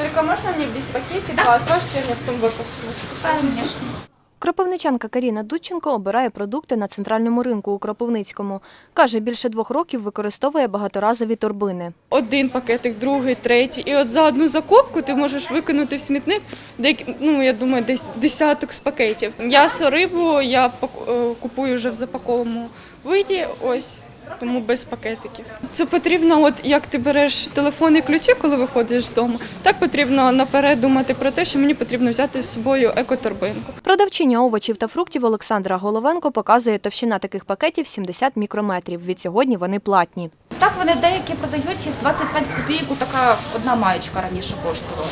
Только можно мне без пакетика, а сважки я потом выпущу? Конечно. Кропивничанка Каріна Дудченко обирає продукти на центральному ринку у Кропивницькому. Каже, більше двох років використовує багаторазові торбини. Один пакетик, другий, третій. І от за одну закупку ти можеш викинути в смітник, деякі- ну я думаю, десь десяток з пакетів. М'ясо, рибу я е, купую вже в запакованому виді. Ось. Тому без пакетиків. Це потрібно, от як ти береш телефон і ключі, коли виходиш з дому, так потрібно наперед думати про те, що мені потрібно взяти з собою екоторбинку. Продавчиня овочів та фруктів Олександра Головенко показує товщина таких пакетів 70 мікрометрів. Від сьогодні вони платні. Так вони деякі продають їх 25 копійок, така одна маєчка раніше коштувала.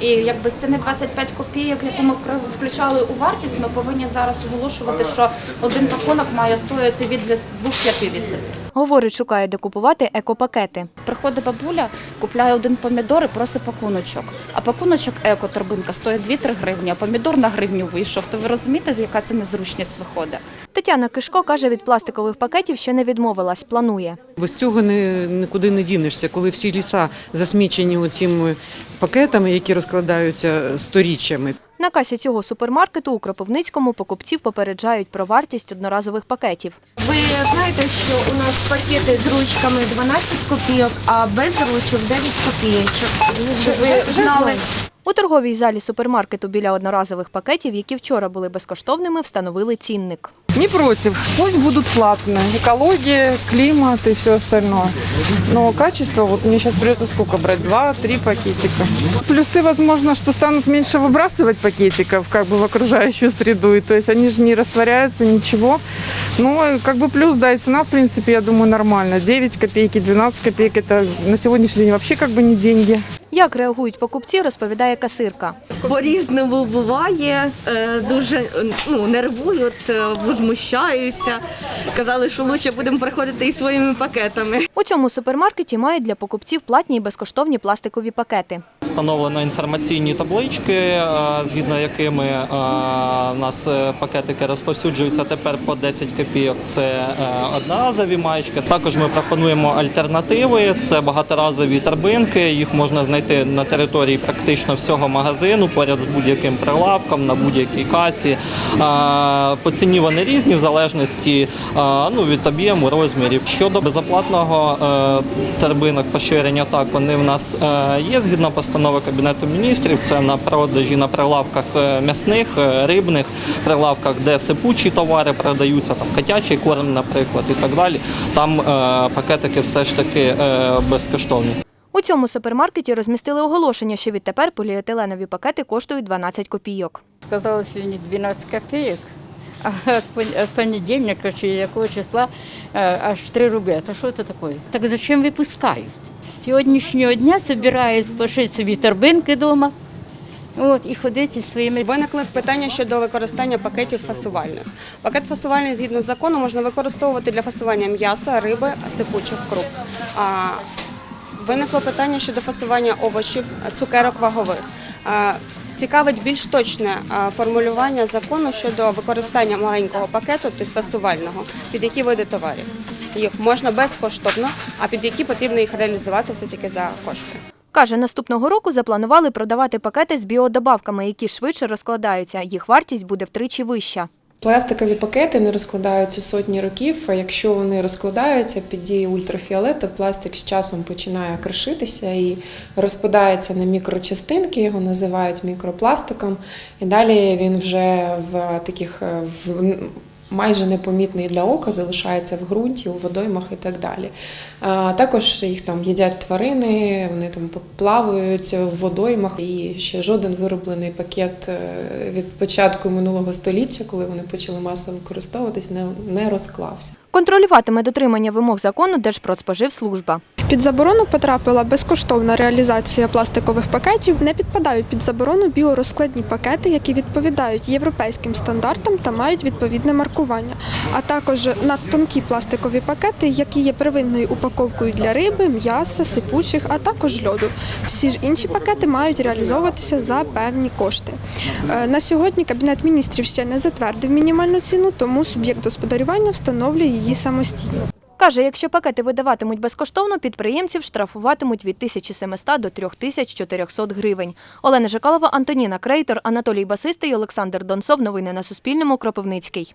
І якби це не 25 копійок, яку ми включали у вартість, ми повинні зараз оголошувати, що один пакунок має стоїти від 2,50. Говорить, шукає, де купувати екопакети. Приходить бабуля, купляє один помідор і просить пакуночок. А пакуночок еко-торбинка стоїть 2-3 гривні, а помідор на гривню вийшов. То ви розумієте, яка це незручність виходить? Тетяна Кишко каже, від пластикових пакетів ще не відмовилась, планує. Без цього не, нікуди не дінешся, коли всі ліса засмічені цими пакетами, які розкладаються сторіччями. На касі цього супермаркету у Кропивницькому покупців попереджають про вартість одноразових пакетів. Ви знаєте, що у нас пакети з ручками 12 копійок, а без ручок 9 копійочок. Щоб ви знали. У торговій залі супермаркету біля одноразових пакетів, які вчора були безкоштовними, встановили цінник. Не против. Пусть будут платные. Экология, климат и все остальное. Но качество, вот мне сейчас придется сколько брать? Два-три пакетика. Плюсы, возможно, что станут меньше выбрасывать пакетиков как бы в окружающую среду. И, то есть они же не растворяются, ничего. Ну, и как бы плюс, да, и цена, в принципе, я думаю, нормально. 9 копейки, 12 копеек, это на сегодняшний день вообще как бы не деньги. Як реагують покупці, розповідає касирка. По-різному буває. Е, Дуже ну, нервую, от, е, возмущаюся. Казали, що краще будемо приходити із своїми пакетами. У цьому супермаркеті мають для покупців платні і безкоштовні пластикові пакети. Встановлено інформаційні таблички, е, згідно якими у нас пакетики розповсюджуються тепер по 10 копійок. Це одноразові маєчки. Також ми пропонуємо альтернативи. Це багаторазові торбинки. Їх можна знайти на території практично всього магазину, поряд з будь-яким прилавком, на будь-якій касі. По ціні вони різні в залежності ну, від об'єму, розмірів. Щодо безоплатного е, торбинок поширення, так вони в нас е, є згідно постанови Кабінету міністрів. Це на продажі на прилавках е, м'ясних, рибних прилавках, де сипучі товари продаються, там котячий корм, наприклад, і так далі. Там пакетики все ж таки безкоштовні. У цьому супермаркеті розмістили оголошення, що відтепер поліетиленові пакети коштують 12 копійок. Сказали сьогодні 12 копійок, а з понедільника чи якого числа е, аж 3 рубля. Та що це таке? Так зачем випускають? З сьогоднішнього дня збираюсь пошити собі торбинки вдома от, і ходити зі своїми Виникли питання щодо використання пакетів фасувальних. Пакет фасувальний згідно з законом можна використовувати для фасування м'яса, риби, сипучих круп. Виникло питання щодо фасування овочів, цукерок вагових. Цікавить більш точне формулювання закону щодо використання маленького пакету, тобто фасувального, під які види товарів. Їх можна безкоштовно, а під які потрібно їх реалізувати все-таки за кошти. Каже, наступного року запланували продавати пакети з біодобавками, які швидше розкладаються. Їх вартість буде втричі вища. Пластикові пакети не розкладаються сотні років. Якщо вони розкладаються під дією ультрафіолету, пластик з часом починає кришитися і розпадається на мікрочастинки, його називають мікропластиком. І далі він вже в таких е, в майже непомітний для ока залишається в ґрунті, у водоймах і так далі. А також їх там їдять тварини, вони там плавають в водоймах. І ще жоден вироблений пакет е, від початку минулого століття, коли вони почали масово використовуватись, не, не розклався. Контролюватиме дотримання вимог закону Держпродспоживслужба. Під заборону потрапила безкоштовна реалізація пластикових пакетів. Не підпадають під заборону біорозкладні пакети, які відповідають європейським стандартам та мають відповідне маркування, а також надтонкі пластикові пакети, які є первинною упаковкою для риби, м'яса, сипучих, а також льоду. Всі ж інші пакети мають реалізовуватися за певні кошти. Е, На сьогодні Кабінет міністрів ще не затвердив мінімальну ціну, тому суб'єкт господарювання встановлює її самостійно. Каже, якщо пакети видаватимуть безкоштовно, підприємців штрафуватимуть від 1700 до 3400 гривень. Олена Жикалова, Антоніна Крейтор, Анатолій Басистий, Олександр Донцов. Новини на Суспільному. Кропивницький.